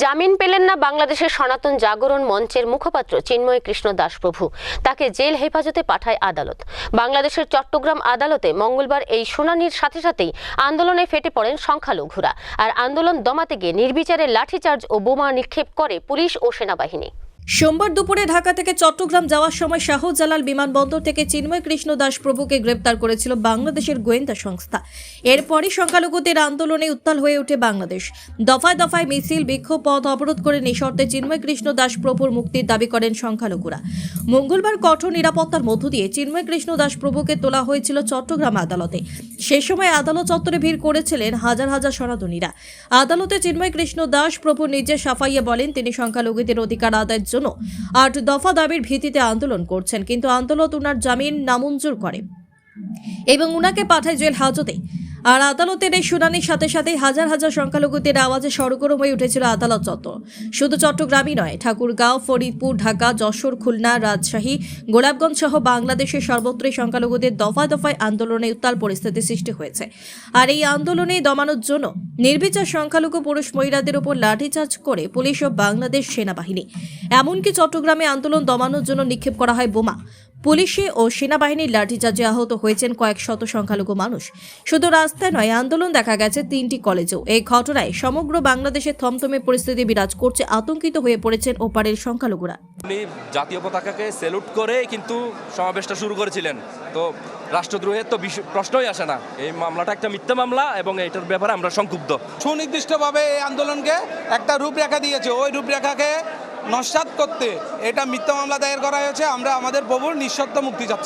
জামিন পেলেন না বাংলাদেশের সনাতন জাগরণ মঞ্চের মুখপাত্র চিন্ময় কৃষ্ণ দাসপ্রভু তাকে জেল হেফাজতে পাঠায় আদালত। বাংলাদেশের চট্টগ্রাম আদালতে মঙ্গলবার এই শুনানির সাথে সাথেই আন্দোলনে ফেটে পড়েন সংখ্যালঘুরা। আর আন্দোলন দমাতে গিয়ে নির্বিচারে লাঠিচার্জ ও বোমা নিক্ষেপ করে পুলিশ ও সেনাবাহিনী। সোমবার দুপুরে ঢাকা থেকে চট্টগ্রাম যাওয়ার সময় শাহজালাল বিমানবন্দর থেকে চিন্ময় কৃষ্ণ দাস প্রভুকে গ্রেপ্তার করেছিল বাংলাদেশের গোয়েন্দা সংস্থা। এরপরই সংখ্যালঘুদের আন্দোলনে উত্তাল হয়ে ওঠে বাংলাদেশ। দফায় দফায় মিছিল, বিক্ষোভ, পথ অবরোধ করে নিঃশর্তে চিন্ময় কৃষ্ণ দাস প্রভুর মুক্তির দাবি করেন সংখ্যালঘুরা। মঙ্গলবার কঠোর নিরাপত্তার মধ্য দিয়ে চিন্ময় কৃষ্ণ দাস প্রভুকে তোলা হয়েছিল চট্টগ্রাম আদালতে। সে সময় আদালত চত্বরে ভিড় করেছিলেন হাজার হাজার সনাতনীরা। আদালতে চিন্ময় কৃষ্ণ দাস প্রভু নিজে সাফাইয়া বলেন, তিনি সংখ্যালঘুদের অধিকার আদায়ের জন্য আট দফা দাবির ভিত্তিতে আন্দোলন করছেন, কিন্তু আন্দোলন উনার জামিন নামঞ্জুর করে। এবং উনাকে পাঠায় জেল হাজতে। আর আদালতের এই শুনানির সাথে সাথে হাজার হাজার সংখ্যালঘুদের আওয়াজে সরগরম হয়ে উঠেছিল আদালত চত্বর শুধু চট্টগ্রামই নয়, ঠাকুরগাঁও, ফরিদপুর, ঢাকা, যশোর, খুলনা, রাজশাহী, গোলাপগঞ্জ সহ বাংলাদেশের সর্বত্রই সংখ্যালঘুদের দফায় দফায় আন্দোলনে উত্তাল পরিস্থিতি সৃষ্টি হয়েছে। আর এই আন্দোলনে দমানোর জন্য নির্বিচার সংখ্যালঘু পুরুষ মহিলাদের উপর লাঠিচার্জ করে পুলিশ ও বাংলাদেশ সেনাবাহিনী। এমনকি চট্টগ্রামে আন্দোলন দমানোর জন্য নিক্ষেপ করা হয় বোমা। পুলিশে ও সেনাবাহিনীর লাঠিচার্জে আহত হয়েছেন কয়েক শত সংখ্যালঘু মানুষ। শুধু রাস্তায় নয় আন্দোলন দেখা গেছে তিনটি কলেজেও। এই ঘটনায় সমগ্র বাংলাদেশে থমথমে পরিস্থিতি বিরাজ করছে আতঙ্কিত হয়ে পড়েছেন ওপারের সংখ্যালঘুরা। উনি জাতীয় পতাকাকে সেলুট করে কিন্তু সমাবেশটা শুরু করেছিলেন। তো রাষ্ট্রদ্রোহের তো প্রশ্নই আসে না। এই মামলাটা একটা মিথ্যা মামলা এবং এটার ব্যাপারে আমরা সংক্ষুব্ধ। সুনির্দিষ্টভাবে এই আন্দোলনকে একটা রূপরেখা দিয়েছে। ওই রূপরেখাকে নস্বাত করতে। এটা মিথ্যা মামলা দায়ের করা হয়েছে। আমরা আমাদের প্রভুর নিঃশর্ত মুক্তি চাচ্ছি।